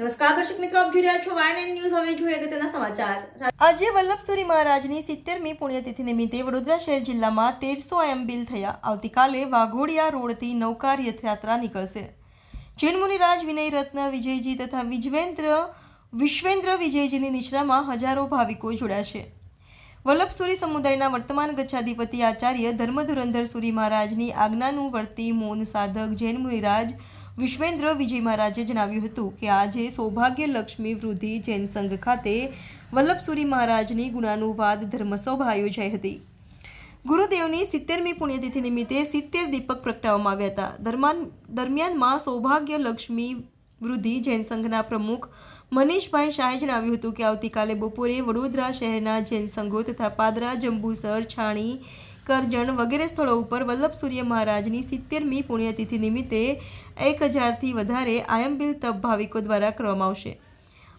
નમસ્કાર, દર્શક મિત્રો, આપ જોઈ રહ્યા છો વાયન ન્યૂઝ હવે જોઈએ અગત્યના સમાચાર. આજે વલ્લભસુરી મહારાજની સિત્તેરમી પુણ્યતિથિ નિમિત્તે વડોદરા શહેર જિલ્લામાં તેરસો એમ બિલ થયા. આવતીકાલે વાઘોડિયા રોડથી નૌકાર રથયાત્રા નીકળશે જૈનમુનિરાજ વિનય રત્ન, વિજયજી તથા વિજવેન્દ્ર, વિશ્વેન્દ્ર વિજયજીની નિશ્રામાં હજારો ભાવિકો જોડાશે વલ્લભસુરી સમુદાયના વર્તમાન ગચ્છાધિપતિ આચાર્ય ધર્મધુરંધર સુરી મહારાજની આજ્ઞાનું વર્તી મૌન સાધક જૈન મુનિરાજ વિશ્વેન્દ્ર વિજય મહારાજે જણાવ્યું હતું કે આજે સૌભાગ્ય લક્ષ્મી વૃદ્ધિ જૈન સંઘ ખાતે વલ્લભસુરી મહારાજની ગુણાનુવાદ ધર્મસભા યોજાઈ હતી. ગુરુદેવની સિત્તેરમી પુણ્યતિથિ નિમિત્તે સિત્તેર દીપક પ્રગટાવવામાં આવ્યા હતા. દરમિયાન, દરમિયાનમાં સૌભાગ્ય લક્ષ્મી વૃદ્ધિ જૈન સંઘના પ્રમુખ મનીષભાઈ શાહે જણાવ્યું હતું કે આવતીકાલે બપોરે વડોદરા શહેરના જૈન સંઘો તથા પાદરા, જંબુસર, છાણી કરજણ વગેરે સ્થળો ઉપર વલ્લભ સૂર્ય મહારાજની સિત્તેરમી પુણ્યતિથિ નિમિત્તે એક હજારથી વધારે આયંબિલ તપ ભાવિકો દ્વારા કરવામાં આવશે.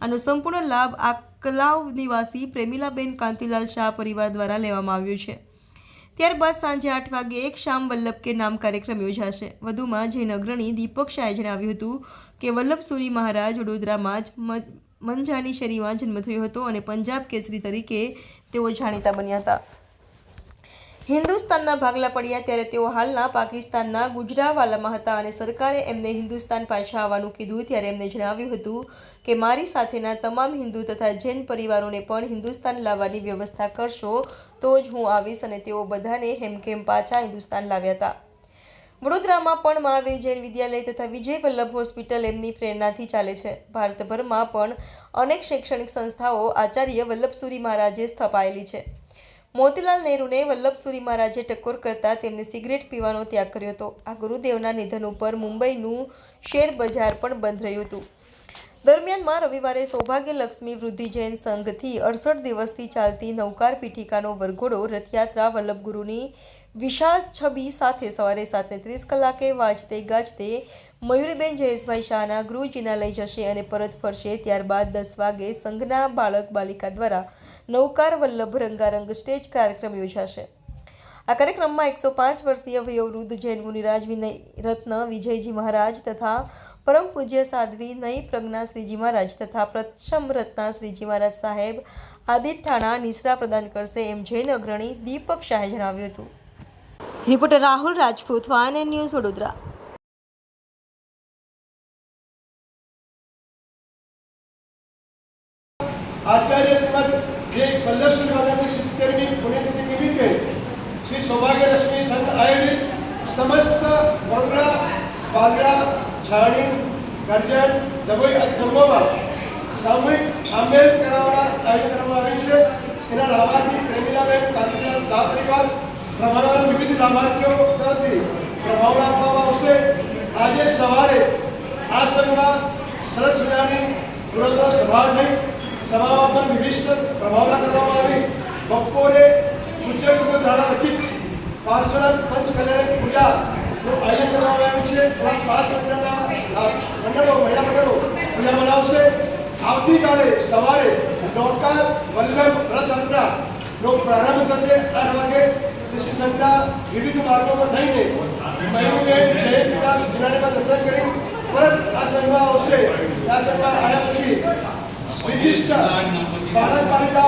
આનો સંપૂર્ણ લાભ આકલાવ નિવાસી પ્રેમિલાબેન કાંતિલાલ શાહ પરિવાર દ્વારા લેવામાં આવ્યો છે. ત્યારબાદ સાંજે આઠ વાગે એક શામ વલ્લભ કે નામ કાર્યક્રમ યોજાશે. વધુમાં જૈન અગ્રણી દીપક શાહે જણાવ્યું હતું કે વલ્લભ સૂરી મહારાજ વડોદરામાં જ મંજાની શેરીમાં જન્મ થયો હતો અને પંજાબ કેસરી તરીકે તેઓ જાણીતા બન્યા હતા. હિન્દુસ્તાનના ભાગલા પડ્યા ત્યારે તેઓ હાલના પાકિસ્તાનના ગુજરાવાલામાં હતા અને સરકારે એમને હિન્દુસ્તાન પાછા આવવાનું કીધું ત્યારે એમને જણાવ્યું હતું કે, મારી સાથેના તમામ હિન્દુ તથા જૈન પરિવારોને પણ હિન્દુસ્તાન લાવવાની વ્યવસ્થા કરશો તો જ હું આવીશ અને તેઓ બધાને હેમખેમ પાછા હિન્દુસ્તાન લાવ્યા હતા. વડોદરામાં પણ મહાવીર જૈન વિદ્યાલય તથા વિજય વલ્લભ હોસ્પિટલ એમની પ્રેરણાથી ચાલે છે. ભારતભરમાં પણ અનેક શૈક્ષણિક સંસ્થાઓ આચાર્ય વલ્લભસુરી મહારાજે સ્થપાયેલી છે. મોતીલાલ નહેરુને વલ્લભસુરી મહારાજે ટકોર કરતા તેમને સિગરેટ પીવાનો ત્યાગ કર્યો હતો. આ ગુરુદેવના નિધન ઉપર મુંબઈનું શેર બજાર પણ બંધ રહ્યું હતું. દરમિયાનમાં રવિવારે સૌભાગ્ય લક્ષ્મી વૃદ્ધિ જૈન સંઘથી અડસઠ દિવસથી ચાલતી નૌકાર પીઠિકાનો વરઘોડો રથયાત્રા વલ્લભ ગુરુની વિશાળ છબી સાથે સવારે સાતને ત્રીસ કલાકે વાજતે ગાજતે મયુરીબેન જયેશભાઈ શાહના ગૃહજીના લઈ જશે અને પરત ફરશે. ત્યારબાદ દસ વાગે સંઘના બાળક બાલિકા દ્વારા નૌકાર વલ્લભ રંગારંગ સ્ટેજ કાર્યક્રમ યોજાશે. આ કાર્યક્રમમાં એકસો પાંચ વર્ષીય વયોવૃદ્ધ જૈન મુનિરાજ વિનય રત્ન વિજયજી મહારાજ તથા પરમ પૂજ્ય સાધ્વી નય પ્રજ્ઞા શ્રીજી મહારાજ તથા પ્રથમ રત્ના શ્રીજી મહારાજ સાહેબ આદિત ઠાણા નિસરા પ્રદાન કરશે એમ જૈન અગ્રણી દીપક શાહે જણાવ્યું હતું. Reporter Rahul Rajput van news Vadodara. Acharya Shrimad જે વલ્લભ મહારાજની સિત્તેરમી પુણ્યતિથિ નિમિત્તે શ્રી સૌભાગ્યલક્ષ્મી સંઘ આયોજિત સમસ્ત વડોદરા પાદરા છાણી, કરજણ, ડભોઈ આદિ સંઘોમાં સામૂહિક આંબેલ કરાવવાના આયોજન કરવામાં આવ્યું છે. એના લાભાર્થી પ્રેમીલાબેન કાંતિલાલ શાહ પરિવાર, પ્રભાવના વિવિધ લાભાર્થીઓ તરફથી પ્રભાવના આપવામાં આવશે. આજે સવારે આ સંઘમાં સરસ મજાની ગુણોત્તર સભા થઈ. સભામાં પણ વિવિધ પ્રભાવના કરવામાં આવી. બપોરે પૂજ્ય ગુરુ ધારા રચિત પાર્ષદ પંચ કલ્યાણ પૂજાનું આયોજન કરવામાં આવતીકાલે સવારે નૌકાર વલ્લભ રથયાત્રાનો પ્રારંભ થશે આઠ વાગે કૃષિ સંઘના વિવિધ માર્ગો પર થઈને મહિલાબેન જયેશ પિતા જિલ્લામાં દર્શન કરી પરત આ સંઘમાં આવશે આ સંઘમાં આવ્યા પછી વિશિષ્ટ ભારત બાલિકાઓ